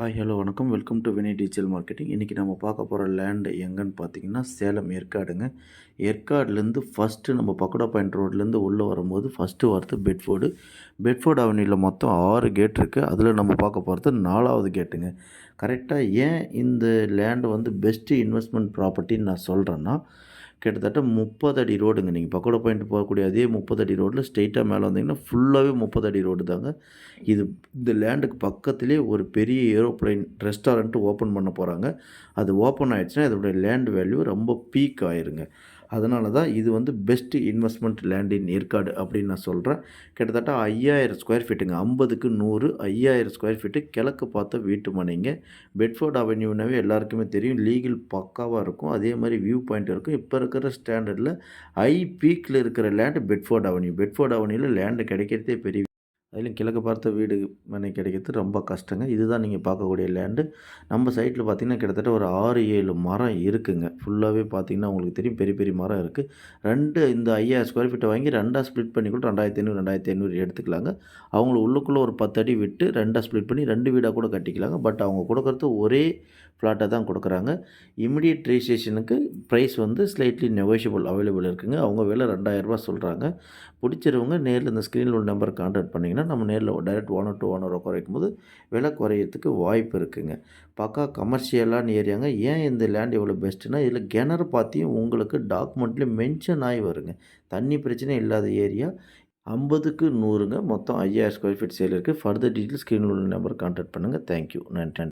Hi hello வணக்கம். Welcome to Vini digital marketing இன்றைக்கி நம்ம பார்க்க போகிற லேண்டு எங்கன்னு பார்த்தீங்கன்னா சேலம் ஏற்காடுங்க. ஏற்காடுலேருந்து ஃபஸ்ட்டு நம்ம பக்கோடா பாயிண்ட் ரோட்லேருந்து உள்ளே வரும்போது ஃபஸ்ட்டு வரது பெட்ஃபோர்டு பெட்ஃபோர்டு அவனியில் மொத்தம் ஆறு கேட் இருக்குது அதில் நம்ம பார்க்க போகிறது நாலாவது கேட்டுங்க கரெக்டாக ஏன் இந்த லேண்டு வந்து பெஸ்ட்டு இன்வெஸ்ட்மெண்ட் ப்ராப்பர்ட்டின்னு நான் சொல்கிறேன்னா கிட்டத்தட்ட முப்பது அடி ரோடுங்க. நீங்கள் பக்கோடா பாயிண்ட் போகக்கூடிய அதே முப்பது அடி ரோட்டில் ஸ்ட்ரெயிட்டாக மேலே வந்தீங்கன்னா ஃபுல்லாகவே முப்பது அடி ரோடு தாங்க. இது இந்த லேண்டுக்கு பக்கத்துலேயே ஒரு பெரிய ஏரோப்ளைன் ரெஸ்டாரண்ட்டு ஓப்பன் பண்ண போகிறாங்க அது ஓப்பன் ஆகிடுச்சுன்னா இதோடைய லேண்ட் வேல்யூ ரொம்ப பீக் ஆயிருங்க. அதனால தான் இது வந்து best investment land in Yercaud அப்படின்னு நான் சொல்கிறேன் கிட்டத்தட்ட ஐயாயிரம் ஸ்கொயர் ஃபீட்டுங்க ஐம்பதுக்கு நூறு ஐயாயிரம் ஸ்கொயர் ஃபீட்டு கிழக்கு பார்த்த வீட்டு மனைங்க. பெட்ஃபோர்ட் அவென்யூனாவே எல்லாருக்குமே தெரியும். லீகல் பக்காவாக இருக்கும். அதே மாதிரி வியூ பாயிண்ட் இருக்கும். இப்போ இருக்கிற ஸ்டாண்டர்டில் ஐ பீக்கில் இருக்கிற லேண்டு பெட்ஃபோர்ட் அவென்யூ பெட்ஃபோர்ட் அவென்யூவில் லேண்டு கிடைக்கிறதே பெரிய அதிலும் கிழக்கு பார்த்த வீடு மனை கிடைக்கிறது ரொம்ப கஷ்டங்க. இதுதான் நீங்கள் பார்க்கக்கூடிய லேண்டு நம்ம சைட்டில் பார்த்திங்கன்னா கிட்டத்தட்ட ஒரு ஆறு ஏழு மரம் இருக்குங்க. ஃபுல்லாகவே பார்த்திங்கன்னா உங்களுக்கு தெரியும் பெரிய பெரிய மரம் இருக்குது ரெண்டு இந்த ஐயாயிரம் ஸ்கொயர் ஃபீட்டை வாங்கி ரெண்டாக ஸ்ப்ளிட் பண்ணி கூட ரெண்டாயிரத்தி ஐநூறு ரெண்டாயிரத்தி ஐநூறு எடுத்துக்கலாங்க. அவங்கள உள்ளுக்குள்ளே ஒரு பத்து அடி விட்டு ரெண்டாக ஸ்ப்ளிட் பண்ணி ரெண்டு வீடாக கூட கட்டிக்கலாங்க. பட் அவங்க கொடுக்குறது ஒரே ஃப்ளாட்டை தான் கொடுக்குறாங்க. இமிடியட் ரிஜிஸ்ட்ரேஷனுக்கு ப்ரைஸ் வந்து ஸ்லைட்லி நெகோஷியபிள் அவைலபிள் இருக்குங்க. அவங்க விலை ரெண்டாயிரரூபா சொல்கிறாங்க பிடிச்சிருவங்க நேரில் இந்த ஸ்க்ரீனில் உள்ள நம்பர் கான்டாக்ட் பண்ணிங்கன்னா நம்ம நேரில் டைரெக்ட் ஓனர் ஒன் ஓனர் குறைக்கும் போது விலை குறையிறதுக்கு வாய்ப்பு இருக்குதுங்க பக்கா கமர்ஷியலான ஏரியாங்க ஏன் இந்த லேண்ட் இவ்வளோ பெஸ்ட்டுனா இதில் கிணறு பார்த்தியும் உங்களுக்கு டாக்குமெண்ட்லேயும் மென்ஷன் ஆகி வருங்க. தண்ணி பிரச்சனை இல்லாத ஏரியா. ஐம்பதுக்கு நூறுங்க. மொத்தம் ஐயாயிரம் ஸ்கொயர் ஃபீட் சேல் இருக்குது ஃபர்தர் டீட்டெயில் ஸ்க்ரீனில் உள்ள நம்பர் கான்டாக்ட் பண்ணுங்கள் தேங்க்யூ நன்றி.